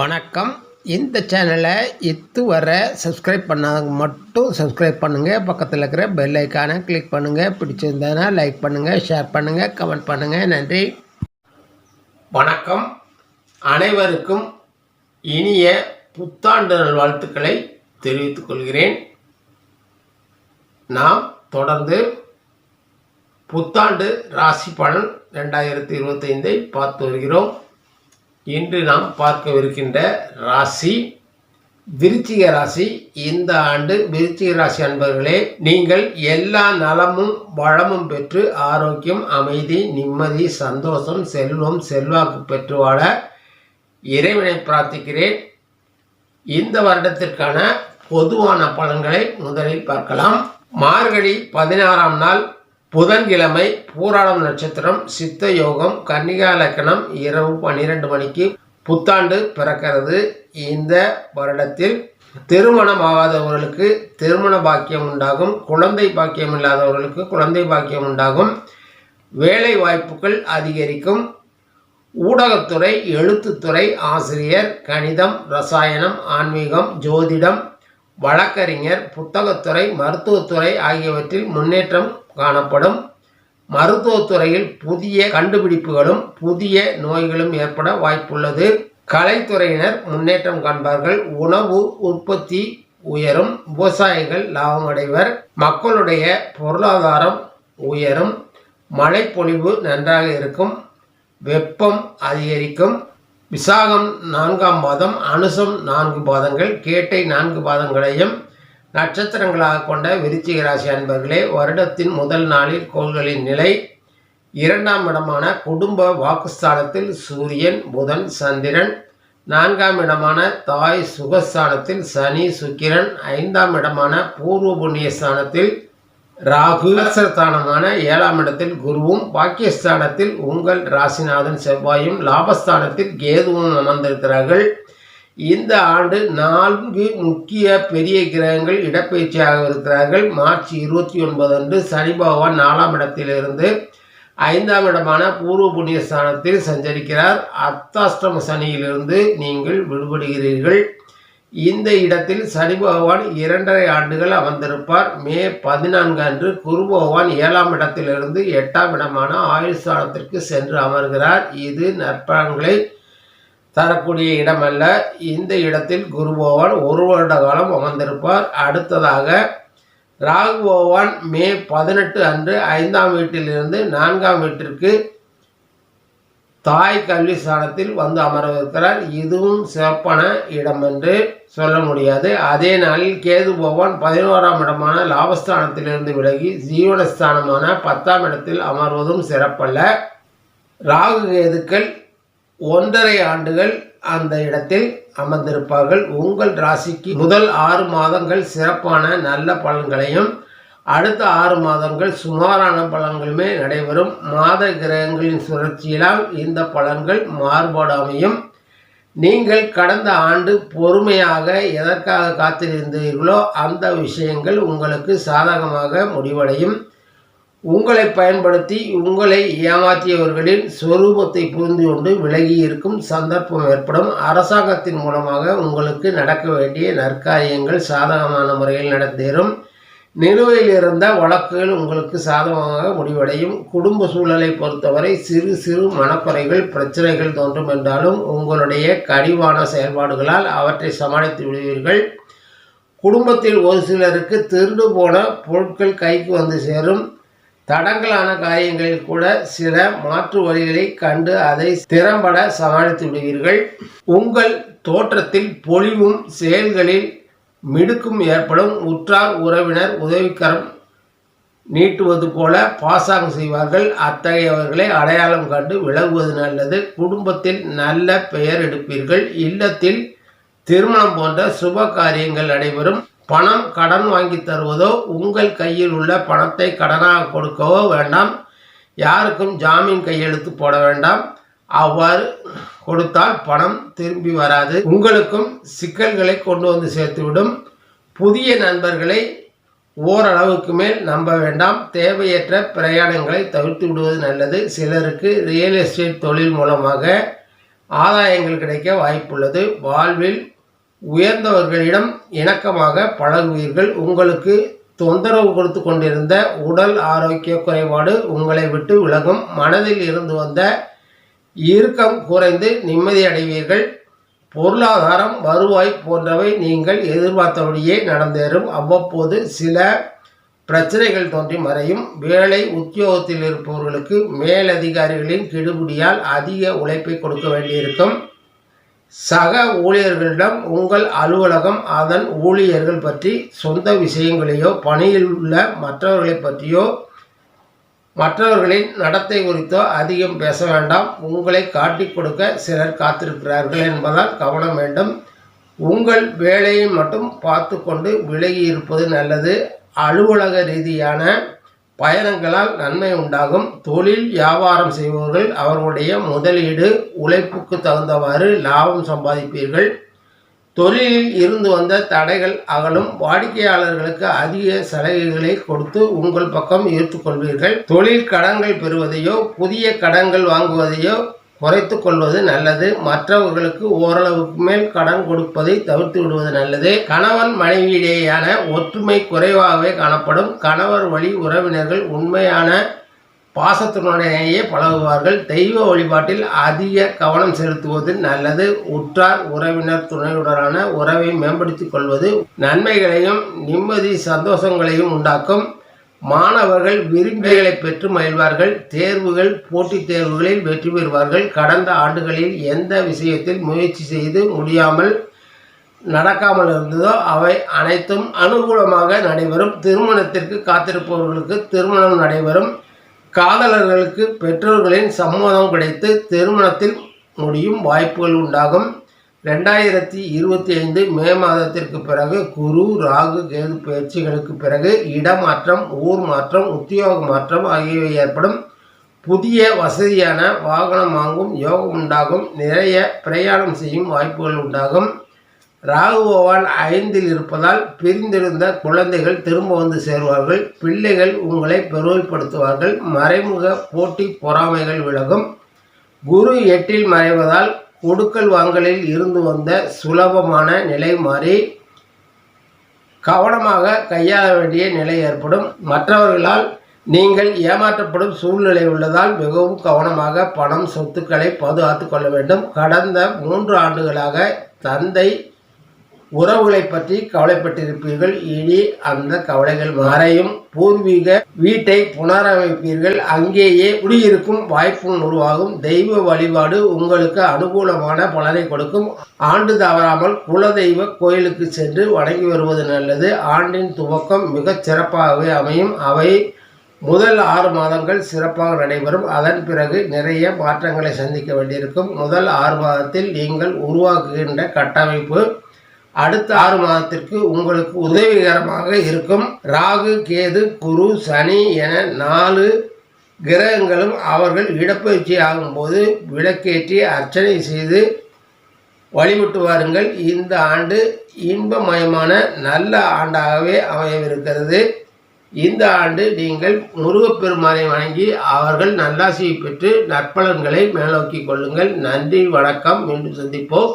வணக்கம். இந்த சேனலை இதுவரை சப்ஸ்கிரைப் பண்ணாதவங்க மட்டும் சப்ஸ்கிரைப் பண்ணுங்கள் பக்கத்தில் இருக்கிற பெல் ஐக்கானை கிளிக் பண்ணுங்கள் பிடிச்சிருந்ததுன்னா லைக் பண்ணுங்கள் ஷேர் பண்ணுங்கள் கமெண்ட் பண்ணுங்கள் நன்றி. வணக்கம். அனைவருக்கும் இனிய புத்தாண்டு நல்வாழ்த்துக்களை தெரிவித்துக் கொள்கிறேன். நாம் தொடர்ந்து புத்தாண்டு ராசி பலன் ரெண்டாயிரத்தி இருபத்தைந்தை பார்த்து வருகிறோம். இன்று நாம் பார்க்கவிருக்கின்ற ராசி விருச்சிக ராசி. இந்த ஆண்டு விருச்சிக ராசி அன்பர்களே நீங்கள் எல்லா நலமும் வளமும் பெற்று ஆரோக்கியம் அமைதி நிம்மதி சந்தோஷம் செல்வம் செல்வாக்கு பெற்று வாழ இறைவனை பிரார்த்திக்கிறேன். இந்த வருடத்திற்கான பொதுவான பலன்களை முதலில் பார்க்கலாம். மார்கழி பதினாறாம் நாள் புதன்கிழமை பூராடம் நட்சத்திரம் சித்த யோகம் கன்னிகா லக்கணம் இரவு பன்னிரெண்டு மணிக்கு புத்தாண்டு பிறக்கிறது. இந்த வருடத்தில் திருமணம் ஆகாதவர்களுக்கு திருமண பாக்கியம் உண்டாகும். குழந்தை பாக்கியம் இல்லாதவர்களுக்கு குழந்தை பாக்கியம் உண்டாகும். வேலை வாய்ப்புகள் அதிகரிக்கும். ஊடகத்துறை எழுத்துத்துறை ஆசிரியர் கணிதம் ரசாயனம் ஆன்மீகம் ஜோதிடம் வழக்கறிஞர் புத்தகத்துறை மருத்துவத்துறை ஆகியவற்றில் முன்னேற்றம் காணப்படும். மருத்துவத்துறையில் புதிய கண்டுபிடிப்புகளும் புதிய நோய்களும் ஏற்பட வாய்ப்புள்ளது. கலைத்துறையினர் முன்னேற்றம் காண்பார்கள். உணவு உற்பத்தி உயரும். விவசாயிகள் லாபம் அடைவர் மக்களுடைய பொருளாதாரம் உயரும். மழைப்பொழிவு நன்றாக இருக்கும். வெப்பம் அதிகரிக்கும். விசாகம் நான்காம் பாதம் அனுசம் நான்கு பாதங்கள் கேட்டை நான்கு பாதங்களையும் நட்சத்திரங்களாக கொண்ட விருச்சிக ராசி அன்பர்களே வருடத்தின் முதல் நாளில் கோள்களின் நிலை இரண்டாம் இடமான குடும்ப வாக்குஸ்தானத்தில் சூரியன் புதன் சந்திரன். நான்காம் இடமான தாய் சுகஸ்தானத்தில் சனி சுக்கிரன். ஐந்தாம் இடமான பூர்வ புண்ணிய ஸ்தானத்தில் ராகு. ஸ்தானமான ஏழாம் இடத்தில் குருவும் பாக்கியஸ்தானத்தில் உங்கள் ராசிநாதன் செவ்வாயும் லாபஸ்தானத்தில் கேதுவும் அமர்ந்திருக்கிறார்கள். இந்த ஆண்டு நான்கு முக்கிய பெரிய கிரகங்கள் இடப்பெயர்ச்சியாக இருக்கிறார்கள். மார்ச் இருபத்தி ஒன்பது அன்று சனி பகவான் நாலாம் இடத்திலிருந்து ஐந்தாம் இடமான பூர்வ புண்ணிய ஸ்தானத்தில் சஞ்சரிக்கிறார். அர்த்தாஷ்டம சனியிலிருந்து நீங்கள் விடுபடுகிறீர்கள். இந்த இடத்தில் சனி பகவான் இரண்டரை ஆண்டுகள் அமர்ந்திருப்பார். மே பதினான்கு அன்று குரு பகவான் ஏழாம் இடத்திலிருந்து எட்டாம் இடமான ஆயுள் ஸ்தானத்திற்கு சென்று அமர்கிறார். இது நற்பலன்களை தரக்கூடிய இடமல்ல. இந்த இடத்தில் குரு பகவான் ஒரு வருட காலம் அமர்ந்திருப்பார். அடுத்ததாக ராகு பகவான் மே பதினெட்டு அன்று ஐந்தாம் வீட்டிலிருந்து நான்காம் வீட்டிற்கு தாய் கல்வி ஸ்தானத்தில் வந்து அமரவிருக்கிறார் இதுவும் சிறப்பான இடம் என்று சொல்ல முடியாது. அதே நாளில் கேது பகவான் பதினோராம் இடமான லாபஸ்தானத்திலிருந்து விலகி ஜீவனஸ்தானமான பத்தாம் இடத்தில் அமர்வதும் சிறப்பல்ல. ராகு கேதுக்கள் ஒன்றரை ஆண்டுகள் அந்த இடத்தில் அமர்ந்திருப்பார்கள். உங்கள் ராசிக்கு முதல் ஆறு மாதங்கள் சிறப்பான நல்ல பலன்களையும் அடுத்த ஆறு மாதங்கள் சுமாரான பலன்களுமே நடைபெறும். மாத கிரகங்களின் சுழற்சியினால் இந்த பலன்கள் மாறுபாடு அமையும். நீங்கள் கடந்த ஆண்டு பொறுமையாக எதற்காக காத்திருந்தீர்களோ அந்த விஷயங்கள் உங்களுக்கு சாதகமாக முடிவடையும். உங்களை பயன்படுத்தி உங்களை ஏமாற்றியவர்களின் சொரூபத்தை புரிந்து கொண்டு விலகி இருக்கும் சந்தர்ப்பம் ஏற்படும். அரசாங்கத்தின் மூலமாக உங்களுக்கு நடக்க வேண்டிய நற்காரியங்கள் சாதகமான முறையில் நடந்தேறும். நிலுவையில் இருந்த வழக்குகள் உங்களுக்கு சாதகமாக முடிவடையும். குடும்ப சூழலை பொறுத்தவரை சிறு சிறு மனக்குறைகள் பிரச்சனைகள் தோன்றும் என்றாலும் உங்களுடைய கடிவான செயல்பாடுகளால் அவற்றை சமாளித்து விடுவீர்கள். குடும்பத்தில் ஒரு சிலருக்கு திருடு போன பொருட்கள் கைக்கு வந்து சேரும். தடங்கலான காரியங்களில் கூட சில மாற்று வழிகளை கண்டு அதை திறம்பட சமாளித்து விடுவீர்கள். உங்கள் தோற்றத்தில் பொலிவும் செயல்களில் மிடுக்கும் ஏற்படும். உற்றார் உறவினர் உதவிக்கரம் நீட்டுவது போல பாசாங்கம் செய்வார்கள். அத்தகையவர்களை அடையாளம் கண்டு விலகுவது நல்லது. குடும்பத்தில் நல்ல பெயர் எடுப்பீர்கள். இல்லத்தில் திருமணம் போன்ற சுப காரியங்கள் நடைபெறும். பணம் கடன் வாங்கி தருவதோ உங்கள் கையில் உள்ள பணத்தை கடனாக கொடுக்கவோ வேண்டாம். யாருக்கும் ஜாமீன் கையெழுத்து போட வேண்டாம். அவ்வாறு கொடுத்தால் பணம் திரும்பி வராது. உங்களுக்கும் சிக்கல்களை கொண்டு வந்து சேர்த்துவிடும். புதிய நண்பர்களை ஓரளவுக்கு மேல் நம்ப வேண்டாம். தேவையற்ற பிரயாணங்களை தவிர்த்து விடுவது நல்லது. சிலருக்கு ரியல் எஸ்டேட் தொழில் மூலமாக ஆதாயங்கள் கிடைக்க வாய்ப்புள்ளது. வாழ்வில் உயர்ந்தவர்களிடம் இணக்கமாக பழகுவீர்கள் உங்களுக்கு தொந்தரவு கொடுத்து கொண்டிருந்த உடல் ஆரோக்கிய குறைபாடு உங்களை விட்டு விலகும். மனதில் இருந்து வந்த இறுக்கம் குறைந்து நிம்மதி அடைவீர்கள். பொருளாதாரம் வருவாய் போன்றவை நீங்கள் எதிர்பார்த்தபடியே நடந்தேறும். அவ்வப்போது சில பிரச்சனைகள் தோன்றி மறையும். வேலை உத்தியோகத்தில் இருப்பவர்களுக்கு மேலதிகாரிகளின் கெடுபிடியால் அதிக உழைப்பை கொடுக்க வேண்டியிருக்கும். சக ஊழியர்களிடம் உங்கள் அலுவலகம் அதன் ஊழியர்கள் பற்றி சொந்த விஷயங்களையோ பணியில் உள்ள மற்றவர்களை பற்றியோ மற்றவர்களின் நடத்தை குறித்தோ அதிகம் பேச வேண்டாம். உங்களை காட்டிக் கொடுக்க சிலர் காத்திருக்கிறார்கள் என்பதால் கவனம் வேண்டும். உங்கள் வேலையை மட்டும் பார்த்து கொண்டு விலகி இருப்பது நல்லது. அலுவலக ரீதியான பயணங்களால் நன்மை உண்டாகும். தொழில் வியாபாரம் செய்பவர்கள் அவர்களுடைய முதலீடு உழைப்புக்கு தகுந்தவாறு லாபம் சம்பாதிப்பீர்கள். தொழிலில் இருந்து வந்த தடைகள் அகலும். வாடிக்கையாளர்களுக்கு அதிக சலுகைகளை கொடுத்து உங்கள் பக்கம் ஈர்த்துக்கொள்வீர்கள் தொழில் கடன்கள் பெறுவதையோ புதிய கடன்கள் வாங்குவதையோ குறைத்து கொள்வது நல்லது. மற்றவர்களுக்கு ஓரளவுக்கு மேல் கடன் கொடுப்பதை தவிர்த்து விடுவது நல்லது. கணவன் மனைவியிடையேயான ஒற்றுமை குறைவாகவே காணப்படும். கணவர் வழி உறவினர்கள் உண்மையான பாசத்தினுடனேயே பழகுவார்கள். தெய்வ வழிபாட்டில் அதிக கவனம் செலுத்துவது நல்லது. உற்றார் உறவினர் துணையுடனான உறவை மேம்படுத்திக் கொள்வது நன்மைகளையும் நிம்மதி சந்தோஷங்களையும் உண்டாக்கும். மாணவர்கள் விரும்பிகளை பெற்று மகிழ்வார்கள். தேர்வுகள் போட்டித் தேர்வுகளில் வெற்றி பெறுவார்கள். கடந்த ஆண்டுகளில் எந்த விஷயத்தில் முயற்சி செய்து முடியாமல் நடக்காமல் இருந்ததோ அவை அனைத்தும் அனுகூலமாக நடைபெறும். திருமணத்திற்கு காத்திருப்பவர்களுக்கு திருமணம் நடைபெறும். காதலர்களுக்கு பெற்றோர்களின் சம்மதம் கிடைத்து திருமணத்தில் முடியும் வாய்ப்புகள் உண்டாகும். ரெண்டாயிரத்தி இருபத்தி ஐந்து மே மாதத்திற்கு பிறகு குரு ராகு கேது பயிற்சிகளுக்கு பிறகு இடமாற்றம் ஊர் மாற்றம் உத்தியோக மாற்றம் ஆகியவை ஏற்படும். புதிய வசதியான வாகனம் வாங்கும் யோகம் உண்டாகும் நிறைய பிரயாணம் செய்யும் வாய்ப்புகள் உண்டாகும். ராகுபவான் ஐந்தில் இருப்பதால் பிரிந்திருந்த குழந்தைகள் திரும்ப வந்து சேருவார்கள். பிள்ளைகள் உங்களை பெருமைப்படுத்துவார்கள். மறைமுக போட்டி பொறாமைகள் விலகும். குரு எட்டில் மறைவதால் கொடுக்கல் வாங்கலில் இருந்து வந்த சுலபமான நிலை மாறி கவனமாக கையாள வேண்டிய நிலை ஏற்படும். மற்றவர்களால் நீங்கள் ஏமாற்றப்படும் சூழ்நிலை உள்ளதால் மிகவும் கவனமாக பணம் சொத்துக்களை பாதுகாத்து கொள்ள வேண்டும். கடந்த மூன்று ஆண்டுகளாக தந்தை உறவுகளை பற்றி கவலைப்பட்டிருப்பீர்கள். இனி அந்த கவலைகள் மாறையும் பூர்வீக வீட்டை புனரமைப்பீர்கள். அங்கேயே குடியிருக்கும் வாய்ப்பும் உருவாகும். தெய்வ வழிபாடு உங்களுக்கு அனுகூலமான பலனை கொடுக்கும். ஆண்டு தவறாமல் குலதெய்வ கோயிலுக்கு சென்று வணங்கி வருவது நல்லது. ஆண்டின் துவக்கம் மிகச் சிறப்பாகவே அமையும். அவை முதல் ஆறு மாதங்கள் சிறப்பாக நடைபெறும். அதன் பிறகு நிறைய மாற்றங்களை சந்திக்க வேண்டியிருக்கும். முதல் ஆறு மாதத்தில் நீங்கள் உருவாக்குகின்ற கட்டமைப்பு அடுத்த ஆறு மாதத்திற்கு உங்களுக்கு உதவிகரமாக இருக்கும். ராகு கேது குரு சனி என நாலு கிரகங்களும் அவர்கள் இடப்பயிற்சி ஆகும்போது விளக்கேற்றி அர்ச்சனை செய்து வழிபட்டு வாருங்கள். இந்த ஆண்டு இன்பமயமான நல்ல ஆண்டாகவே அமையவிருக்கிறது. இந்த ஆண்டு நீங்கள் முருகப்பெருமானை வணங்கி அவர்கள் நல்லாசியை பெற்று நற்பலன்களை மேலோக்கி கொள்ளுங்கள். நன்றி வணக்கம். மீண்டும் சந்திப்போம்.